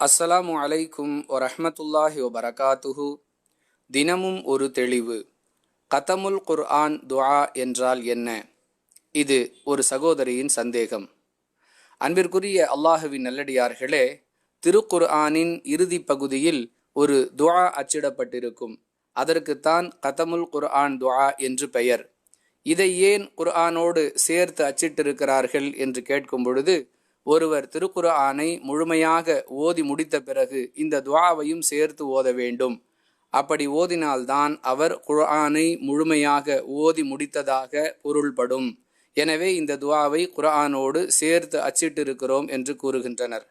அஸ்ஸலாமு அலைக்கும் வரஹமத்துல்லாஹி வபரகாத்துஹு. தினமும் ஒரு தெளிவு. கதமுல் குர்ஆன் துஆ என்றால் என்ன? இது ஒரு சகோதரியின் சந்தேகம். அன்பிற்குரிய அல்லாஹுவின் நல்லடியார்களே திருக்குர்ஆனின் இறுதி பகுதியில் ஒரு துஆ அச்சிடப்பட்டிருக்கும். அதற்குத்தான் கதமுல் குர்ஆன் துஆ என்று பெயர். இதை ஏன் குர்ஆனோடு சேர்த்து அச்சிட்டிருக்கிறார்கள் என்று கேட்கும் பொழுது ஒருவர் திருக்குர்ஆனை முழுமையாக ஓதி முடித்த பிறகு இந்த துவாவையும் சேர்த்து ஓத வேண்டும். அப்படி ஓதினால்தான் அவர் குர்ஆனை முழுமையாக ஓதி முடித்ததாக பொருள்படும். எனவே இந்த துவாவை குர்ஆனோடு சேர்த்து அச்சிட்டிருக்கிறோம் என்று கூறுகின்றனர்.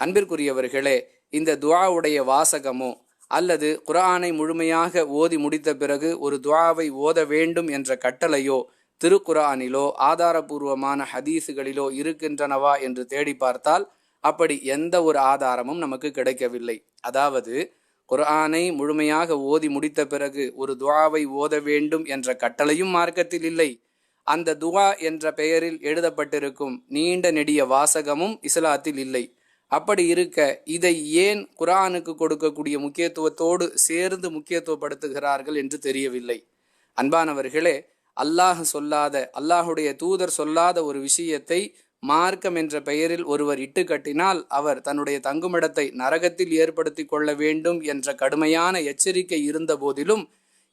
அன்பிற்குரியவர்களே இந்த துவாவுடைய வாசகமோ அல்லது குர்ஆனை முழுமையாக ஓதி முடித்த பிறகு ஒரு துவாவை ஓத வேண்டும் என்ற கட்டளையோ திருக்குரானிலோ ஆதாரபூர்வமான ஹதீஸுகளிலோ இருக்கின்றனவா என்று தேடி பார்த்தால் அப்படி எந்த ஒரு ஆதாரமும் நமக்கு கிடைக்கவில்லை. அதாவது குர்ஆனை முழுமையாக ஓதி முடித்த பிறகு ஒரு துவாவை ஓத வேண்டும் என்ற கட்டளையும் மார்க்கத்தில் இல்லை. அந்த துவா என்ற பெயரில் எழுதப்பட்டிருக்கும் நீண்ட நெடிய வாசகமும் இஸ்லாத்தில் இல்லை. அப்படி இருக்க இதை ஏன் குரானுக்கு கொடுக்கக்கூடிய முக்கியத்துவத்தோடு சேர்ந்து முக்கியத்துவப்படுத்துகிறார்கள் என்று தெரியவில்லை. அன்பானவர்களே அல்லாஹ் சொல்லாத அல்லாஹுடைய தூதர் சொல்லாத ஒரு விஷயத்தை மார்க்கம் என்ற பெயரில் ஒருவர் இட்டு கட்டினால் அவர் தன்னுடைய தங்குமிடத்தை நரகத்தில் ஏற்படுத்தி கொள்ள வேண்டும் என்ற கடுமையான எச்சரிக்கை இருந்த போதிலும்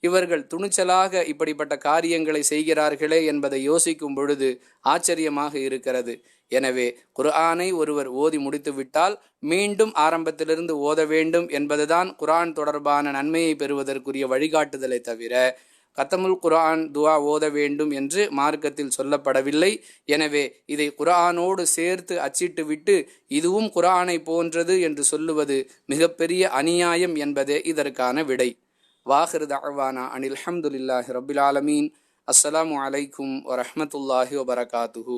இவர்கள் துணிச்சலாக இப்படிப்பட்ட காரியங்களை செய்கிறார்களே என்பதை யோசிக்கும் பொழுது ஆச்சரியமாக இருக்கிறது. எனவே குர்ஆனை ஒருவர் ஓதி முடித்துவிட்டால் மீண்டும் ஆரம்பத்திலிருந்து ஓத வேண்டும் என்பதுதான் குர்ஆன் தொடர்பான நன்மையை பெறுவதற்குரிய வழிகாட்டுதலை தவிர கத்தமுல் குர்ஆன் துவா ஓத வேண்டும் என்று மார்க்கத்தில் சொல்லப்படவில்லை. எனவே இதை குர்ஆனோடு சேர்த்து அச்சிட்டு விட்டு இதுவும் குரானை போன்றது என்று சொல்லுவது மிகப்பெரிய அநியாயம் என்பதே இதற்கான விடை. வாஹிர் தஅவானா அனில் அஹமதுல்லாஹி ரபில் ஆலமீன். அஸ்ஸலாமு அலைக்கும் வரஹமத்துல்லாஹி வபரகாத்துஹூ.